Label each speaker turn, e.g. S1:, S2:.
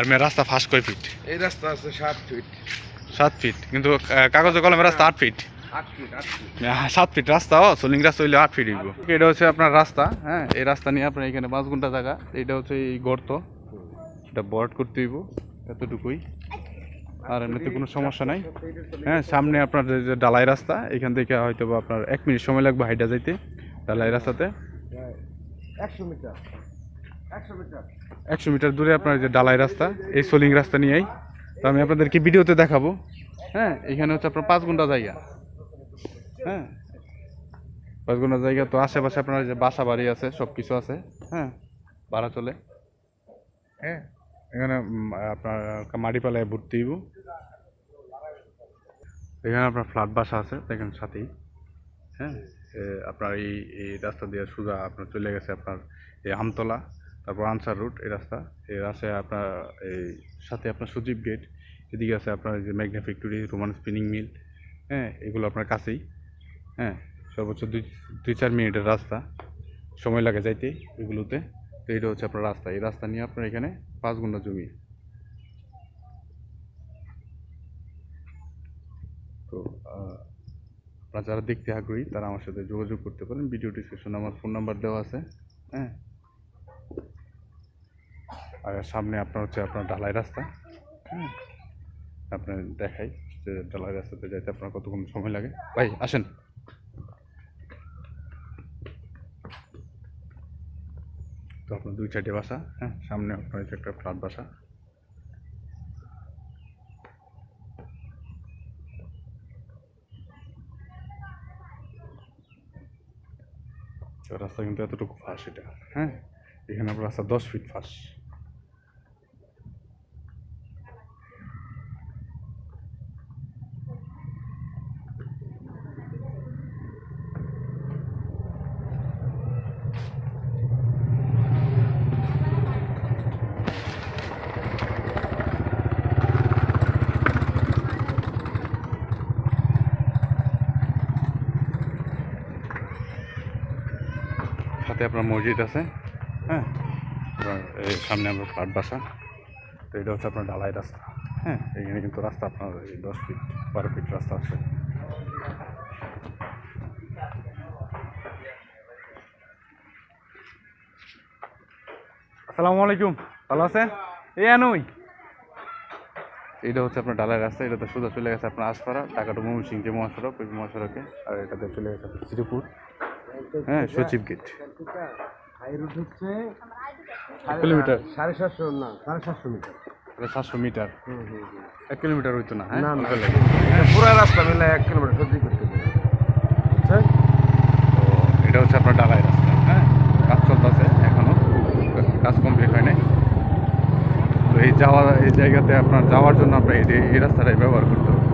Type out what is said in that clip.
S1: আর মেয়ে রাস্তা ফাঁস কয় ফিট
S2: এই রাস্তা আছে সাত ফিট
S1: সাত ফিট কিন্তু কাগজে কলমে রাস্তা আট ফিট
S2: ফিট
S1: হ্যাঁ, সাত ফিট রাস্তা ও সোলিং রাস্তা হইলে আট ফিট হইব। এটা হচ্ছে আপনার রাস্তা হ্যাঁ এই রাস্তা নিয়ে আপনার এখানে পাঁচ ঘণ্টা জায়গা এটা হচ্ছে এই গর্ত এটা বর্ড করতে হইব এতটুকুই। আর এমনিতে কোনো সমস্যা নাই। হ্যাঁ সামনে আপনার যে- ডালাই রাস্তা এখান থেকে হয়তো বা আপনার এক মিনিট সময় লাগবে হাইটা যাইতে ডালাই রাস্তাতে।
S2: একশো মিটার। একশো মিটার।
S1: একশো মিটার দূরে আপনার যে ডালাই রাস্তা এই সোলিং রাস্তা নিয়েই। তো আমি আপনাদেরকে ভিডিওতে দেখাবো। হ্যাঁ এখানে হচ্ছে আপনার পাঁচ ঘণ্টা জায়গা। হ্যাঁ পাঁচ ঘণ্টা জায়গা। তো আশেপাশে আপনার যে বাসা বাড়ি আছে সব কিছু আছে। হ্যাঁ ভাড়া চলে। হ্যাঁ এখানে আপনার মাটিপালায় ভর্তি হইব। এখানে আপনার ফ্ল্যাট বাসা আছে দেখেন সাথেই। হ্যাঁ আপনার এই এই রাস্তা দিয়ে সোজা আপনার চলে গেছে আপনার এই আমতলা। তারপর আনসার রুট, এই রাস্তা। এই রাস্তায় আপনার এই সাথে আপনার সজীব গেট এদিকে আছে আপনার যে Magna factory Roman spinning mill হ্যাঁ এগুলো আপনার কাছেই হ্যাঁ সর্বোচ্চ দুই দুই চার মিনিটের রাস্তা, সময় লাগে যাইতে এগুলোতে। তো এটা হচ্ছে আপনার রাস্তা। এই রাস্তা নিয়ে আপনার এখানে পাঁচ ঘণ্টা জমি। তো আপনারা যারা দেখতে আগ্রহী, তারা আমার সাথে যোগাযোগ করতে পারেন। ভিডিও ডিসক্রিপশনে আমার ফোন নাম্বার দেওয়া আছে হ্যাঁ। আর সামনে আপনার হচ্ছে আপনার ঢালাই রাস্তা হ্যাঁ? আপনার দেখাই যে ঢালাই রাস্তাতে যাইতে আপনার কতক্ষণ সময় লাগে। ভাই, আসেন। তো আপনার দুই চারটে বাসা হ্যাঁ? সামনে আপনার হচ্ছে একটা ফ্লাট বাসা। রাস্তা কিন্তু এতটুকু ফাঁস এটা হ্যাঁ? এখানে আপনার রাস্তা দশ ফিট ফাঁস। সাথে আপনার মসজিদ আছে হ্যাঁ? এই সামনে আপনার ফ্ল্যাট বাসা, তো এটা হচ্ছে আপনার ঢালাই রাস্তা হ্যাঁ? এখানে কিন্তু রাস্তা আপনার এই দশ ফিট, বারো ফিট রাস্তা আছে। আসসালামু আলাইকুম, ভালো আছেন? এই আনুই। এটা হচ্ছে আপনার ডালাই রাস্তা এটাতে সোজা চলে গেছে আপনার ঢাকা ময়মন সিং যে মহাসড়ক, ওই মহাসড়কে, আর এটাতে চলে গেছে শ্রীপুর। হ্যাঁ সচিব গেট
S2: হাই রুট হচ্ছে
S1: কিলোমিটার?
S2: সাড়ে সাতশো না সাড়ে সাতশো মিটার।
S1: সাতশো মিটার? এক কিলোমিটার হইতো না হ্যাঁ।
S2: পুরো রাস্তা মিলে এক কিলোমিটার করতে বুঝছেন
S1: তো এটা হচ্ছে আপনার ডালাই রাস্তা হ্যাঁ? কাজ চলতেছে এখনও কাজ কমপ্লিট হয় নাই। তো এই যাওয়া এই জায়গাতে আপনার যাওয়ার জন্য আপনার এই এই রাস্তাটাই ব্যবহার করতে হবে।